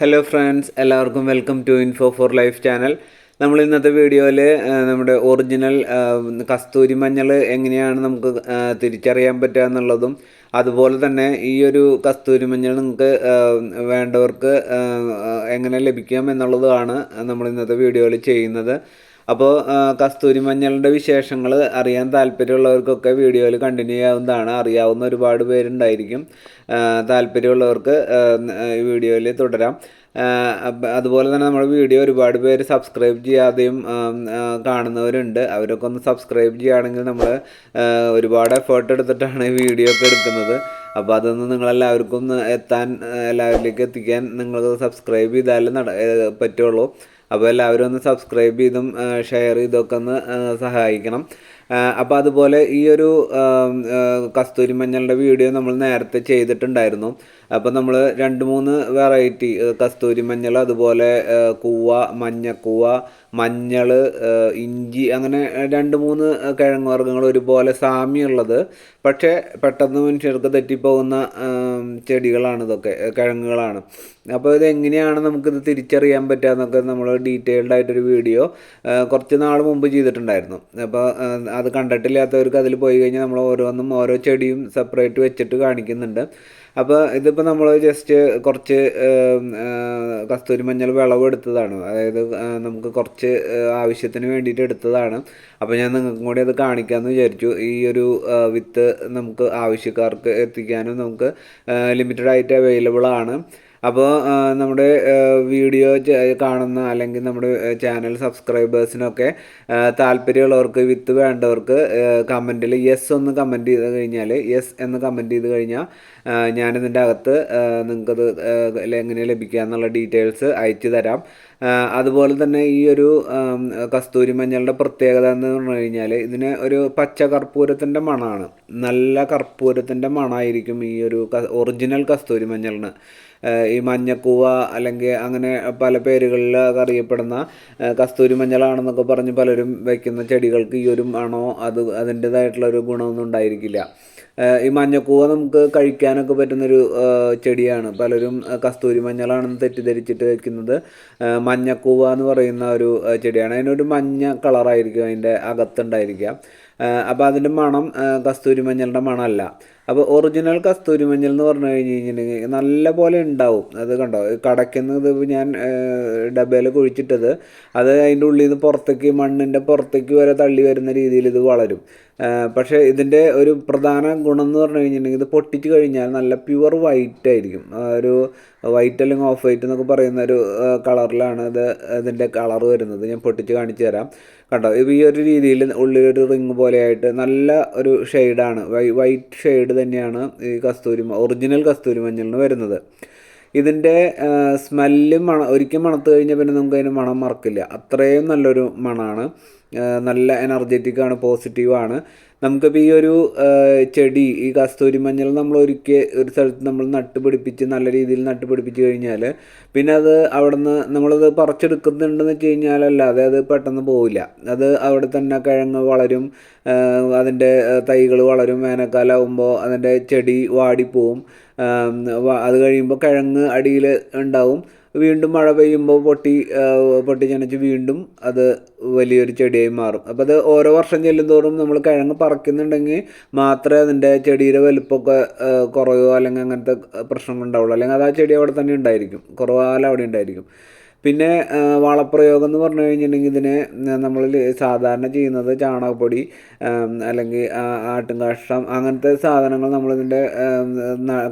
Hello friends എല്ലാവർക്കും welcome to info for life channel നമ്മൾ ഇന്നത്തെ വീഡിയോയിൽ നമ്മുടെ ഒറിജിനൽ കസ്തൂരി മഞ്ഞൾ എങ്ങനെയാണ് നമുക്ക് തിരിച്ചറിയാൻ പറ്റുക എന്നുള്ളതും അതുപോലെ തന്നെ ഈ ഒരു കസ്തൂരി മഞ്ഞൾ നിങ്ങൾക്ക് വേണ്ടവർക്ക് എങ്ങനെ ലഭിക്കാം എന്നുള്ളതാണ് നമ്മൾ ഇന്നത്തെ വീഡിയോയിൽ ചെയ്യുന്നത്. അപ്പോൾ കസ്തൂരി മഞ്ഞളിന്റെ വിശേഷങ്ങൾ അറിയാൻ താല്പര്യമുള്ളവർക്കൊക്കെ വീഡിയോയിൽ കണ്ടിന്യൂ ചെയ്യാവുന്നതാണ്. അറിയാവുന്ന ഒരുപാട് പേരുണ്ടായിരിക്കും. താല്പര്യമുള്ളവർക്ക് ഈ വീഡിയോയിൽ തുടരാം. അതുപോലെ തന്നെ നമ്മുടെ വീഡിയോ ഒരുപാട് പേര് സബ്സ്ക്രൈബ് ചെയ്യാതെയും കാണുന്നവരുണ്ട്. അവരൊക്കെ ഒന്ന് സബ്സ്ക്രൈബ് ചെയ്യുകയാണെങ്കിൽ നമ്മൾ ഒരുപാട് എഫേർട്ട് എടുത്തിട്ടാണ് ഈ വീഡിയോ ഒക്കെ എടുക്കുന്നത്. അപ്പോൾ അതൊന്ന് നിങ്ങളെല്ലാവർക്കും എത്താൻ എല്ലാവരിലേക്ക് എത്തിക്കാൻ നിങ്ങൾ സബ്സ്ക്രൈബ് ചെയ്താലേ നട പറ്റുള്ളൂ. അപ്പോൾ എല്ലാവരും ഒന്ന് സബ്സ്ക്രൈബ് ചെയ്തും ഷെയർ ചെയ്തൊക്കെ ഒന്ന് സഹായിക്കണം. അപ്പോൾ അതുപോലെ ഈ ഒരു കസ്തൂരി മഞ്ഞളുടെ വീഡിയോ നമ്മൾ നേരത്തെ ചെയ്തിട്ടുണ്ടായിരുന്നു. അപ്പോൾ നമ്മൾ രണ്ട് മൂന്ന് വെറൈറ്റി കസ്തൂരി മഞ്ഞൾ അതുപോലെ കൂവ മഞ്ഞക്കൂവ മഞ്ഞൾ ഇഞ്ചി അങ്ങനെ രണ്ട് മൂന്ന് കിഴങ്ങ് വർഗങ്ങൾ ഒരുപോലെ സാമ്യമുള്ളത്. പക്ഷേ പെട്ടെന്ന് മനുഷ്യർക്ക് തെറ്റിപ്പോകുന്ന ചെടികളാണ് ഇതൊക്കെ കിഴങ്ങുകളാണ്. അപ്പോൾ ഇത് എങ്ങനെയാണ് നമുക്കിത് തിരിച്ചറിയാൻ പറ്റുക എന്നൊക്കെ നമ്മൾ ഡീറ്റെയിൽഡ് ആയിട്ടൊരു വീഡിയോ കുറച്ച് നാൾ മുമ്പ് ചെയ്തിട്ടുണ്ടായിരുന്നു. അപ്പോൾ അത് കണ്ടിട്ടില്ലാത്തവർക്ക് അതിൽ പോയി കഴിഞ്ഞാൽ നമ്മൾ ഓരോന്നും ഓരോ ചെടിയും സെപ്പറേറ്റ് വെച്ചിട്ട് കാണിക്കുന്നുണ്ട്. അപ്പോൾ ഇതിപ്പോൾ നമ്മൾ ജസ്റ്റ് കുറച്ച് കസ്തൂരി മഞ്ഞൾ വിളവെടുത്തതാണ്. അതായത് നമുക്ക് കുറച്ച് ആ, ആവശ്യത്തിന് വേണ്ടിയിട്ട് എടുത്തതാണ്. അപ്പോൾ ഞാൻ നിങ്ങൾക്കും കൂടി അത് കാണിക്കാമെന്ന് വിചാരിച്ചു. ഈ ഒരു വിത്ത് നമുക്ക് ആവശ്യക്കാർക്ക് എത്തിക്കാനും നമുക്ക് ലിമിറ്റഡ് ആയിട്ട് അവൈലബിൾ ആണ്. അപ്പോൾ നമ്മുടെ വീഡിയോ കാണുന്ന അല്ലെങ്കിൽ നമ്മുടെ ചാനൽ സബ്സ്ക്രൈബേഴ്സിനൊക്കെ താല്പര്യമുള്ളവർക്ക് വിത്ത് വേണ്ടവർക്ക് കമന്റിൽ യെസ് ഒന്ന് കമന്റ് ചെയ്ത് കഴിഞ്ഞാൽ യെസ് എന്ന് കമന്റ് ചെയ്ത് കഴിഞ്ഞാൽ ഞാനിതിന്റെ അകത്ത് നിങ്ങൾക്കത് എങ്ങനെ ലഭിക്കുക എന്നുള്ള ഡീറ്റെയിൽസ് അയച്ചു തരാം. അതുപോലെ തന്നെ ഈ ഒരു കസ്തൂരി മഞ്ഞളുടെ പ്രത്യേകത എന്ന് പറഞ്ഞു കഴിഞ്ഞാൽ ഇതിന് ഒരു പച്ച കർപ്പൂരത്തിന്റെ മണമാണ് നല്ല കർപ്പൂരത്തിന്റെ മണമായിരിക്കും ഈ ഒരു ഒറിജിനൽ കസ്തൂരി മഞ്ഞളിന്. ഈ മഞ്ഞക്കൂവ അല്ലെങ്കിൽ അങ്ങനെ പല പേരുകളിൽ അറിയപ്പെടുന്ന കസ്തൂരി മഞ്ഞളാണെന്നൊക്കെ പറഞ്ഞ് പലരും വയ്ക്കുന്ന ചെടികൾക്ക് ഈ ഒരു മണോ അത് അതിന്റെതായിട്ടുള്ള ഒരു ഗുണമൊന്നും ഉണ്ടായിരിക്കില്ല. ഈ മഞ്ഞക്കൂവ നമുക്ക് കഴിക്കാനൊക്കെ പറ്റുന്നൊരു ചെടിയാണ്. പലരും കസ്തൂരി മഞ്ഞളാണെന്ന് തെറ്റിദ്ധരിച്ചിട്ട് വെക്കുന്നത് മഞ്ഞക്കൂവ എന്ന് പറയുന്ന ഒരു ചെടിയാണ്. അതിനൊരു മഞ്ഞ കളറായിരിക്കും അതിന്റെ അകത്തുണ്ടായിരിക്കുക. അപ്പോൾ അതിന്റെ മണം കസ്തൂരി മഞ്ഞളുടെ മണമല്ല. അപ്പോൾ ഒറിജിനൽ കസ്തൂരി മഞ്ഞൾ എന്ന് പറഞ്ഞു കഴിഞ്ഞ് കഴിഞ്ഞിട്ടുണ്ടെങ്കിൽ നല്ല പോലെ ഉണ്ടാവും. അത് കണ്ടോ? കടയ്ക്കുന്നത് ഞാൻ ഡബയിൽ കുഴിച്ചിട്ടത്. അത് അതിന്റെ ഉള്ളിൽ നിന്ന് പുറത്തേക്ക് മണ്ണിന്റെ പുറത്തേക്ക് വരെ തള്ളി വരുന്ന രീതിയിൽ ഇത് വളരും. പക്ഷേ ഇതിന്റെ ഒരു പ്രധാന ഗുണം എന്ന് പറഞ്ഞു കഴിഞ്ഞിട്ടുണ്ടെങ്കിൽ ഇത് പൊട്ടിച്ച് കഴിഞ്ഞാൽ നല്ല പ്യുവർ വൈറ്റ് ആയിരിക്കും. ഒരു വൈറ്റ് അല്ലെങ്കിൽ ഓഫ് വൈറ്റ് എന്നൊക്കെ പറയുന്ന ഒരു കളറിലാണ് ഇത് ഇതിന്റെ കളർ വരുന്നത്. ഞാൻ പൊട്ടിച്ച് കാണിച്ചു തരാം. കണ്ടോ? ഇപ്പോൾ ഈ ഒരു രീതിയിൽ ഉള്ളിലൊരു റിങ് പോലെയായിട്ട് നല്ല ഒരു ഷെയ്ഡാണ് വൈ വൈറ്റ് ഷെയ്ഡ് തന്നെയാണ് ഈ കസ്തൂരി ഒറിജിനൽ കസ്തൂരി മഞ്ഞളിന് വരുന്നത്. ഇതിന്റെ സ്മെല്ല് മണ ഒരിക്കൽ മണത്ത് കഴിഞ്ഞാൽ പിന്നെ നമുക്ക് അതിന് മണം മറക്കില്ല. അത്രയും നല്ലൊരു മണമാണ് നല്ല എനർജറ്റിക് ആണ് പോസിറ്റീവാണ് നമുക്കിപ്പോൾ ഈ ഒരു ചെടി ഈ കസ്തൂരി മഞ്ഞൾ നമ്മൾ ഒരിക്കൽ ഒരു സ്ഥലത്ത് നമ്മൾ നട്ടുപിടിപ്പിച്ച് നല്ല രീതിയിൽ നട്ടുപിടിപ്പിച്ച് കഴിഞ്ഞാൽ പിന്നെ അത് അവിടെ നിന്ന് നമ്മളത് പറിച്ചെടുക്കുന്നുണ്ടെന്ന് വെച്ച് കഴിഞ്ഞാലല്ലാതെ അത് പെട്ടെന്ന് പോവില്ല. അത് അവിടെ തന്നെ കിഴങ്ങ് വളരും അതിന്റെ തൈകൾ വളരും വേനൽക്കാലമാകുമ്പോൾ അതിന്റെ ചെടി വാടിപ്പോവും. അത് കഴിയുമ്പോൾ കിഴങ്ങ് അടിയിൽ ഉണ്ടാവും. വീണ്ടും മഴ പെയ്യുമ്പോൾ പൊട്ടി പൊട്ടി പൊട്ടിച്ചനച്ച് വീണ്ടും അത് വലിയൊരു ചെടിയായി മാറും. അപ്പോൾ അത് ഓരോ വർഷം ചെല്ലുന്തോറും നമ്മൾ കിഴങ്ങ് പറിക്കുന്നുണ്ടെങ്കിൽ മാത്രമേ അതിന്റെ ചെടിയുടെ വലുപ്പമൊക്കെ കുറയോ അല്ലെങ്കിൽ അങ്ങനത്തെ പ്രശ്നങ്ങൾ ഉണ്ടാവുള്ളൂ. അല്ലെങ്കിൽ അത് ആ ചെടി അവിടെ തന്നെ ഉണ്ടായിരിക്കും. കുറവാലം അവിടെ ഉണ്ടായിരിക്കും. പിന്നെ വളപ്രയോഗം എന്ന് പറഞ്ഞു കഴിഞ്ഞിട്ടുണ്ടെങ്കിൽ ഇതിനെ നമ്മൾ സാധാരണ ചെയ്യുന്നത് ചാണകപ്പൊടി അല്ലെങ്കിൽ ആട്ടുംകാഷ്ടം അങ്ങനത്തെ സാധനങ്ങൾ നമ്മളിതിന്റെ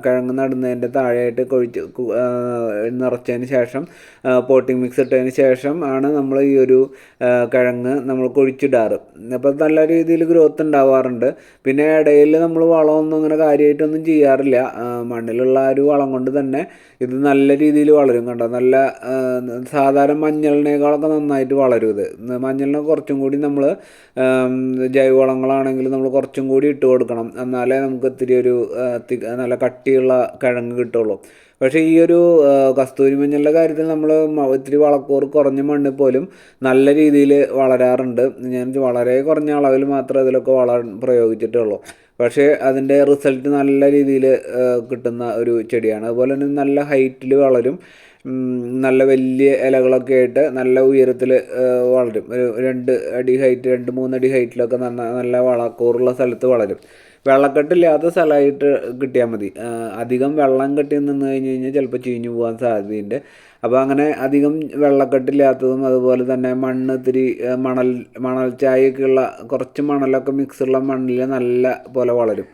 കിഴങ്ങ് നടുന്നതിന്റെ താഴെയായിട്ട് കൊഴിച്ച് നിറച്ചതിന് ശേഷം പോട്ടിംഗ് മിക്സ് ഇട്ടതിന് ശേഷം ആണ് നമ്മൾ ഈ ഒരു കിഴങ്ങ് നമ്മൾ കൊഴിച്ചിടാറ്. അപ്പോൾ നല്ല രീതിയിൽ ഗ്രോത്ത് ഉണ്ടാവാറുണ്ട്. പിന്നെ ഇടയിൽ നമ്മൾ വളമൊന്നും അങ്ങനെ കാര്യമായിട്ടൊന്നും ചെയ്യാറില്ല. മണ്ണിലുള്ള ആ ഒരു വളം കൊണ്ട് തന്നെ ഇത് നല്ല രീതിയിൽ വളരും കണ്ടോ? നല്ല സാധാരണ മഞ്ഞളിനേക്കാളൊക്കെ നന്നായിട്ട് വളരും ഇത്. മഞ്ഞളിനെ കുറച്ചും കൂടി നമ്മൾ ജൈവവളങ്ങളാണെങ്കിൽ നമ്മൾ കുറച്ചും കൂടി ഇട്ട് കൊടുക്കണം. എന്നാലേ നമുക്ക് ഇത്തിരി ഒരു നല്ല കട്ടിയുള്ള കിഴങ്ങ് കിട്ടുള്ളൂ. പക്ഷേ ഈ ഒരു കസ്തൂരി മഞ്ഞളുടെ കാര്യത്തിൽ നമ്മൾ ഇത്തിരി വളക്കൂർ കുറഞ്ഞ മണ്ണിൽ പോലും നല്ല രീതിയിൽ വളരാറുണ്ട്. ഞാൻ വളരെ കുറഞ്ഞ അളവിൽ മാത്രമേ ഇതിലൊക്കെ വളം പ്രയോഗിച്ചിട്ടുള്ളൂ. പക്ഷേ അതിന്റെ റിസൾട്ട് നല്ല രീതിയിൽ കിട്ടുന്ന ഒരു ചെടിയാണ്. അതുപോലെ തന്നെ നല്ല ഹൈറ്റിൽ വളരും. നല്ല വലിയ ഇലകളൊക്കെ ആയിട്ട് നല്ല ഉയരത്തിൽ വളരും. ഒരു രണ്ട് അടി ഹൈറ്റ് രണ്ട് മൂന്നടി ഹൈറ്റിലൊക്കെ നല്ല നല്ല വളക്കൂറുള്ള സ്ഥലത്ത് വളരും. വെള്ളക്കെട്ടില്ലാത്ത സ്ഥലമായിട്ട് കിട്ടിയാൽ മതി. അധികം വെള്ളം കെട്ടി നിന്ന് കഴിഞ്ഞ് കഴിഞ്ഞാൽ ചിലപ്പോൾ ചീഞ്ഞു പോകാൻ സാധ്യതയുണ്ട്. അപ്പോൾ അങ്ങനെ അധികം വെള്ളക്കെട്ടില്ലാത്തതും അതുപോലെ തന്നെ മണ്ണ് ഇത്തിരി മണൽ മണൽ ചായയൊക്കെയുള്ള കുറച്ച് മണലൊക്കെ മിക്സുള്ള മണ്ണിൽ നല്ല പോലെ വളരും.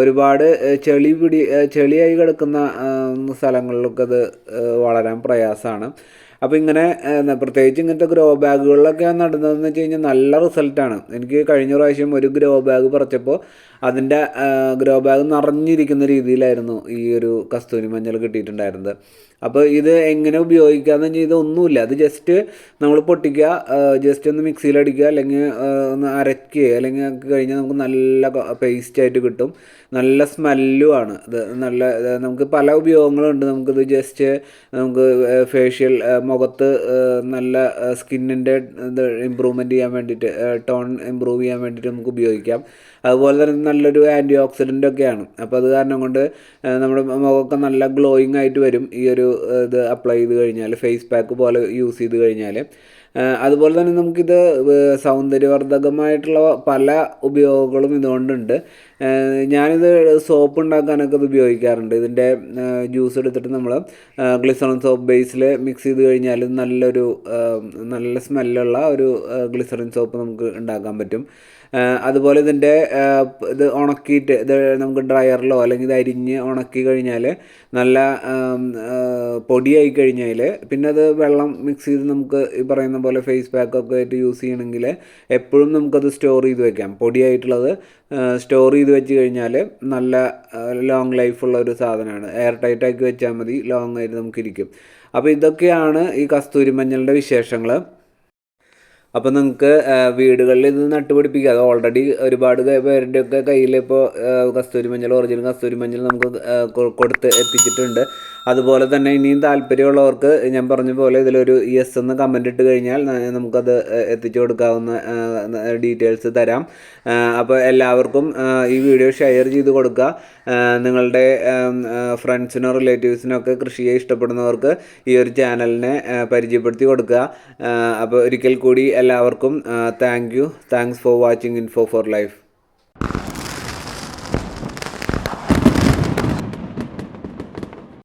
ഒരുപാട് ചെളി പിടി ചെളിയായി കിടക്കുന്ന സ്ഥലങ്ങളിലൊക്കെ അത് വളരാൻ പ്രയാസമാണ്. അപ്പോൾ ഇങ്ങനെ പ്രത്യേകിച്ച് ഇങ്ങനത്തെ ഗ്രോ ബാഗുകളിലൊക്കെ നടന്നതെന്ന് വെച്ച് കഴിഞ്ഞാൽ നല്ല റിസൾട്ടാണ് എനിക്ക് കഴിഞ്ഞ പ്രാവശ്യം ഒരു ഗ്രോ ബാഗ് പറിച്ചപ്പോൾ അതിന്റെ ഗ്രോ ബാഗ് നിറഞ്ഞിരിക്കുന്ന രീതിയിലായിരുന്നു ഈ ഒരു കസ്തൂരി മഞ്ഞൾ കിട്ടിയിട്ടുണ്ടായിരുന്നത്. അപ്പോൾ ഇത് എങ്ങനെ ഉപയോഗിക്കാന്ന് വെച്ചാൽ ഇതൊന്നുമില്ല. അത് ജസ്റ്റ് നമ്മൾ പൊട്ടിക്കുക ജസ്റ്റ് ഒന്ന് മിക്സിയിലടിക്കുക അല്ലെങ്കിൽ ഒന്ന് അരയ്ക്കുക അല്ലെങ്കിൽ കഴിഞ്ഞാൽ നമുക്ക് നല്ല പേസ്റ്റ് ആയിട്ട് കിട്ടും. നല്ല സ്മെല്ലും ആണ്. ഇത് നല്ല നമുക്ക് പല ഉപയോഗങ്ങളുണ്ട്. നമുക്കിത് ജസ്റ്റ് നമുക്ക് ഫേഷ്യൽ മുഖത്ത് നല്ല സ്കിന്നിന്റെ ഇത് ഇമ്പ്രൂവ്മെന്റ് ചെയ്യാൻ വേണ്ടിയിട്ട് ടോൺ ഇമ്പ്രൂവ് ചെയ്യാൻ വേണ്ടിയിട്ട് നമുക്ക് ഉപയോഗിക്കാം. അതുപോലെ തന്നെ നല്ലൊരു ആന്റി ഓക്സിഡന്റ് ഒക്കെയാണ്. അപ്പോൾ അത് കാരണം കൊണ്ട് നമ്മുടെ മുഖമൊക്കെ നല്ല ഗ്ലോയിങ് ആയിട്ട് വരും. ഈ ഒരു ഇത് അപ്ലൈ ചെയ്ത് കഴിഞ്ഞാൽ ഫേസ് പാക്ക് പോലെ യൂസ് ചെയ്ത് കഴിഞ്ഞാൽ അതുപോലെ തന്നെ നമുക്കിത് സൗന്ദര്യവർദ്ധകമായിട്ടുള്ള പല ഉപയോഗങ്ങളും ഇതുകൊണ്ടുണ്ട്. ഞാനിത് സോപ്പ് ഉണ്ടാക്കാനൊക്കെ ഇത് ഉപയോഗിക്കാറുണ്ട്. ഇതിന്റെ ജ്യൂസ് എടുത്തിട്ട് നമ്മൾ ഗ്ലിസറിൻ സോപ്പ് ബേസിൽ മിക്സ് ചെയ്ത് കഴിഞ്ഞാൽ നല്ലൊരു നല്ല സ്മെല്ലുള്ള ഒരു ഗ്ലിസറിൻ സോപ്പ് നമുക്ക് ഉണ്ടാക്കാൻ പറ്റും. അതുപോലെ ഇതിന്റെ ഇത് ഉണക്കിയിട്ട് ഇത് നമുക്ക് ഡ്രയറിലോ അല്ലെങ്കിൽ ഇത് അരിഞ്ഞ് ഉണക്കി കഴിഞ്ഞാൽ നല്ല പൊടിയായി കഴിഞ്ഞാൽ പിന്നെ അത് വെള്ളം മിക്സ് ചെയ്ത് നമുക്ക് ഈ പറയുന്ന പോലെ ഫേസ് പാക്കൊക്കെ ആയിട്ട് യൂസ് ചെയ്യണമെങ്കിൽ എപ്പോഴും നമുക്കത് സ്റ്റോർ ചെയ്ത് വെക്കാം. പൊടിയായിട്ടുള്ളത് സ്റ്റോർ ചെയ്ത് വെച്ച് കഴിഞ്ഞാൽ നല്ല ലോങ് ലൈഫുള്ള ഒരു സാധനമാണ്. എയർ ടൈറ്റ് ആക്കി വെച്ചാൽ മതി ലോങ് ആയിട്ട് നമുക്കിരിക്കും. അപ്പോൾ ഇതൊക്കെയാണ് ഈ കസ്തൂരി മഞ്ഞളുടെ വിശേഷങ്ങൾ അപ്പോൾ നിങ്ങൾക്ക് വീടുകളിൽ ഇത് നട്ടുപിടിപ്പിക്കുക. അത് ഓൾറെഡി ഒരുപാട് പേരുടെയൊക്കെ കയ്യിൽ ഇപ്പോൾ കസ്തൂരി മഞ്ഞൾ ഒറിജിനൽ കസ്തൂരി മഞ്ഞൾ നമുക്ക് കൊടുത്ത് എത്തിച്ചിട്ടുണ്ട്. അതുപോലെ തന്നെ ഇനിയും താല്പര്യമുള്ളവർക്ക് ഞാൻ പറഞ്ഞ പോലെ ഇതിലൊരു യെസ് എന്ന് കമന്റ് ഇട്ട് കഴിഞ്ഞാൽ നമുക്കത് എത്തിച്ചു കൊടുക്കാവുന്ന ഡീറ്റെയിൽസ് തരാം. അപ്പോൾ എല്ലാവർക്കും ഈ വീഡിയോ ഷെയർ ചെയ്ത് കൊടുക്കുക. നിങ്ങളുടെ ഫ്രണ്ട്സിനോ റിലേറ്റീവ്സിനോ ഒക്കെ കൃഷിയെ ഇഷ്ടപ്പെടുന്നവർക്ക് ഈ ഒരു ചാനലിനെ പരിചയപ്പെടുത്തി കൊടുക്കുക. അപ്പോൾ ഒരിക്കൽ കൂടി എല്ലാവർക്കും thank you thanks for watching info for life